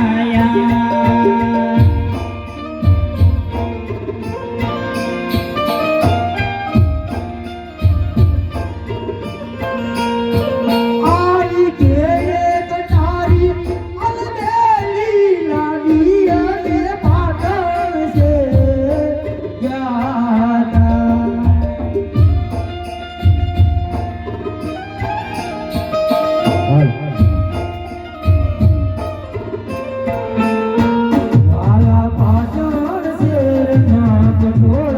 Maya con